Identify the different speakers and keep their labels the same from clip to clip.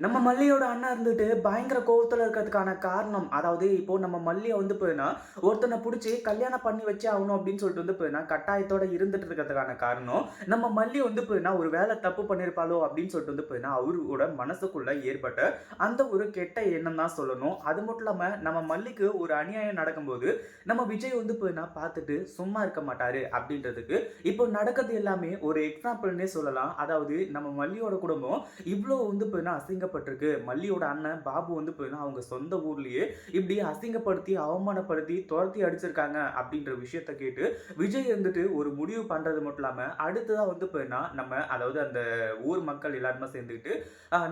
Speaker 1: நம்ம மல்லியோட அண்ணா இருந்துட்டு பயங்கர கோவத்தில் இருக்கிறதுக்கான காரணம் அதாவது இப்போ நம்ம மல்லியை வந்து போயினா ஒருத்தனை பிடிச்சி கல்யாணம் பண்ணி வச்சே ஆகணும் அப்படின்னு சொல்லிட்டு வந்து போயினா கட்டாயத்தோட இருந்துட்டு இருக்கிறதுக்கான காரணம் நம்ம மல்லி வந்து போயினா ஒரு வேலை தப்பு பண்ணியிருப்பாளோ அப்படின்னு சொல்லிட்டு வந்து போயினா அவரோட மனசுக்குள்ள ஏற்பட்ட அந்த ஒரு கெட்ட எண்ணம் தான் சொல்லணும். அது மட்டும் இல்லாமல் நம்ம மல்லிக்கு ஒரு அநியாயம் நடக்கும்போது நம்ம விஜய் வந்து போயினா பார்த்துட்டு சும்மா இருக்க மாட்டாரு அப்படின்றதுக்கு இப்போ நடக்கிறது எல்லாமே ஒரு எக்ஸாம்பிள்னே சொல்லலாம். அதாவது நம்ம மல்லியோட குடும்பம் இவ்வளோ வந்து போயினா அசிங்கப்பட்டிருக்கு. மல்லியோட அண்ணன் பாபு வந்து போயினா அவங்க சொந்த ஊர்லயே இப்படி அசிங்கப்படுத்தி அவமானப்படுத்தி துரத்தி அடிச்சிருக்காங்க அப்படின்ற விஷயத்த கேட்டு விஜய் வந்துட்டு ஒரு முடிவு பண்றது மட்டும் இல்லாம அடுத்ததாக வந்து போயினா நம்ம அதாவது அந்த ஊர் மக்கள் எல்லாருமே சேர்ந்துக்கிட்டு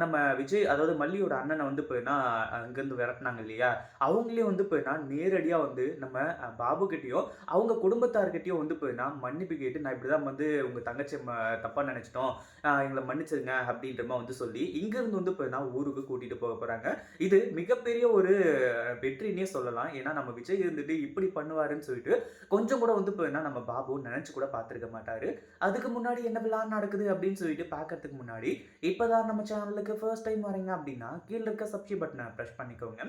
Speaker 1: நம்ம விஜய் அதாவது மல்லியோட அண்ணனை வந்து போயினா அங்கிருந்து விரட்டினாங்க இல்லையா? அவங்களே வந்து போயினா நேரடியா வந்து நம்ம பாபு கிட்டயும் அவங்க குடும்பத்தார்கிட்டயும் வந்து போயினா மன்னிப்பு கேட்டு நான் இப்படிதான் வந்து உங்க தங்கச்சி ம- தப்பா நினைச்சிட்டோம். எங்களை மன்னிச்சிருங்க அப்படின்ற மாதிரி வந்து சொல்லி இங்கிருந்து வந்து இப்போ ஊருக்கு கூட்டிட்டு போக போறாங்க. இது மிகப்பெரிய ஒரு வெற்றினே சொல்லலாம். ஏன்னா நம்ம விஜய் இருந்துட்டு இப்படி பண்ணுவாருன்னு சொல்லிட்டு கொஞ்சம் கூட வந்து இப்போ நம்ம பாபு நினைச்சு கூட பார்த்துருக்க மாட்டாரு. அதுக்கு முன்னாடி என்ன விழா நடக்குது அப்படின்னு சொல்லிட்டு பார்க்கறதுக்கு முன்னாடி இப்போதான் நம்ம சேனலுக்கு ஃபர்ஸ்ட் டைம் வரீங்க அப்படின்னா கீழே இருக்க சப்ஸ்கிரைப் பட்டனை ப்ரெஸ் பண்ணிக்கோங்க.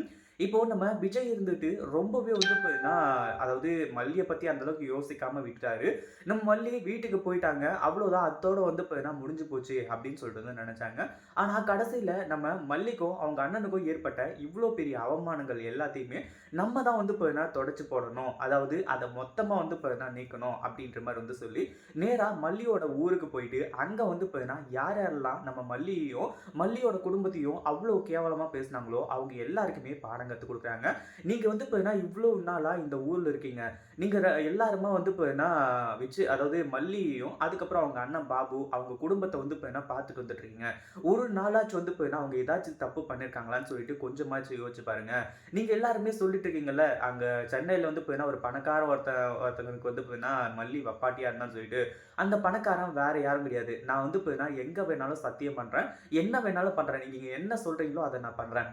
Speaker 1: இப்போ நம்ம விஜய் இருந்துட்டு ரொம்பவே வந்து போயின்னா அதாவது மல்லியை பத்தி அந்த அளவுக்கு யோசிக்காம விட்டுட்டாரு. நம்ம மல்லி வீட்டுக்கு போயிட்டாங்க. அவ்வளோதான் அதோட வந்து பார்த்தீங்கன்னா முடிஞ்சு போச்சு அப்படின்னு சொல்லிட்டு வந்து நினைச்சாங்க. ஆனா கடைசியில நம்ம மல்லிக்கும் அவங்க அண்ணனுக்கும் ஏற்பட்ட இவ்வளோ பெரிய அவமானங்கள் எல்லாத்தையுமே நம்ம தான் வந்து பார்த்தீங்கன்னா தொடச்சு போடணும். அதாவது அதை மொத்தமா வந்து பார்த்தீங்கன்னா நீக்கணும் அப்படின்ற மாதிரி வந்து சொல்லி நேரா மல்லியோட ஊருக்கு போயிட்டு அங்க வந்து பார்த்தீங்கன்னா யார் யாரெல்லாம் நம்ம மல்லியையும் மல்லியோட குடும்பத்தையும் அவ்வளோ கேவலமா பேசுனாங்களோ அவங்க எல்லாருக்குமே பாடங்கள் கற்றுக் கொடுக்குறாங்க. நீங்கள் வந்து போயின்னா இவ்வளோ நாளாக இந்த ஊரில் இருக்கீங்க? நீங்கள் எல்லாருமா வந்து போயின்னா வச்சு அதாவது மல்லியையும் அதுக்கப்புறம் அவங்க அண்ணன் பாபு அவங்க குடும்பத்தை வந்து போயின்னா பார்த்துட்டு வந்துட்டுருக்கீங்க. ஒரு நாளாச்சும் வந்து போயின்னா அவங்க ஏதாச்சும் தப்பு பண்ணியிருக்காங்களான்னு சொல்லிட்டு கொஞ்சமாச்சும் யோசிச்சு பாருங்கள் நீங்கள் எல்லாருமே சொல்லிட்டு இருக்கீங்கல்ல அங்கே சென்னையில் வந்து போயின்னா ஒரு பணக்கார ஒருத்த ஒருத்தவங்களுக்கு வந்து போயின்னா மல்லி வப்பாட்டியாக இருந்தான்னு சொல்லிட்டு அந்த பணக்காரன் வேற யாரும் கிடையாது. நான் வந்து போயின்னா எங்கே வேணாலும் சத்தியம் பண்ணுறேன் என்ன வேணாலும் பண்ணுறேன் நீங்கள் என்ன சொல்கிறீங்களோ அதை நான் பண்ணுறேன்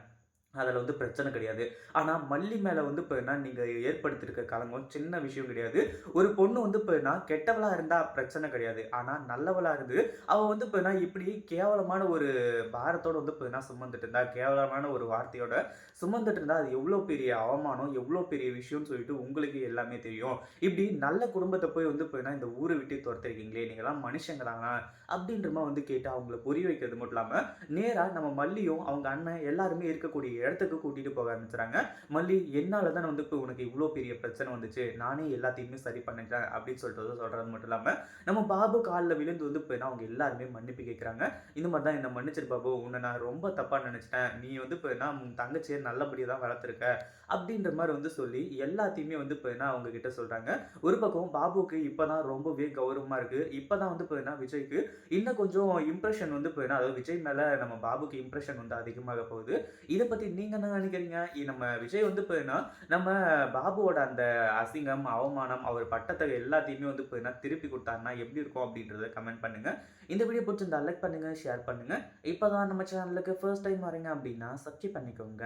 Speaker 1: அதில் வந்து பிரச்சனை கிடையாது. ஆனால் மல்லி மேலே வந்து இப்போ என்ன நீங்கள் ஏற்படுத்தியிருக்க கலங்கம் சின்ன விஷயம் கிடையாது. ஒரு பொண்ணு வந்து இப்போ என்ன கெட்டவளாக இருந்தால் பிரச்சனை கிடையாது. ஆனால் நல்லவளாக இருந்து அவள் வந்து இப்போ என்ன இப்படி கேவலமான ஒரு பாரத்தோடு வந்து இப்போ என்ன சுமந்துட்டு இருந்தா கேவலமான ஒரு வார்த்தையோட சுமந்துட்டு இருந்தால் அது எவ்வளோ பெரிய அவமானம் எவ்வளோ பெரிய விஷயம்னு சொல்லிட்டு உங்களுக்கு எல்லாமே தெரியும். இப்படி நல்ல குடும்பத்தை போய் வந்து இப்போ என்ன இந்த ஊரை விட்டு துரத்திருக்கீங்களே நீங்களாம் மனுஷங்களாங்க அப்படின்ற அப்படின்றமா வந்து கேட்டு அவங்கள புரிய வைக்கிறது மட்டும் இல்லாமல் நேராக நம்ம மல்லியும் அவங்க அண்ணன் எல்லாருமே இருக்கக்கூடிய இடத்துக்கு கூட்டிட்டு போக ஆரம்பிச்சுறாங்க. மல்லி என்னால தான் வந்து இப்போ உனக்கு இவ்வளோ பெரிய பிரச்சனை வந்துச்சு? நானே எல்லாத்தையுமே சரி பண்ணிட்டேன் அப்படின்னு சொல்லிட்டு சொல்கிறது சொல்றது மட்டும் இல்லாமல் நம்ம பாபு காலில் விழுந்து வந்து இப்போ அவங்க எல்லாருமே மன்னிப்பு கேட்குறாங்க இந்த மாதிரி தான் என்ன மன்னிச்சிரு பாபு உன்னை நான் ரொம்ப தப்பாக நினச்சிட்டேன். நீ வந்து இப்போ என்ன உன் தங்கச்சியை நல்லபடியாக தான் வளர்த்துருக்க அப்படின்ற மாதிரி வந்து சொல்லி எல்லாத்தையுமே வந்து இப்போ என்ன அவங்க கிட்ட சொல்றாங்க. ஒரு பக்கம் பாபுக்கு இப்போதான் ரொம்பவே கௌரவமா இருக்கு. இப்போதான் வந்து இப்போ என்ன விஜய்க்கு இன்னும் கொஞ்சம் இம்ப்ரெஷன் வந்து இப்போ என்ன அதாவது விஜய் மேல நம்ம பாபுக்கு இம்ப்ரெஷன் வந்து அதிகமாக போகுது. இதை பத்தி நீங்க என்ன நினைக்கிறீங்க? நம்ம விஜய் வந்து இப்போ நம்ம பாபுவோட அந்த அசிங்கம் அவமானம் அவர் பட்டத்தை எல்லாத்தையுமே வந்து இப்போ திருப்பி கொடுத்தாருன்னா எப்படி இருக்கும் அப்படின்றத கமெண்ட் பண்ணுங்க. இந்த வீடியோ பிடிச்சிருந்தா லைக் பண்ணுங்க ஷேர் பண்ணுங்க. இப்போதான் நம்ம சேனலுக்கு ஃபர்ஸ்ட் டைம் வரீங்க அப்படின்னா சப்ஸ்கிரைப் பண்ணிக்கோங்க.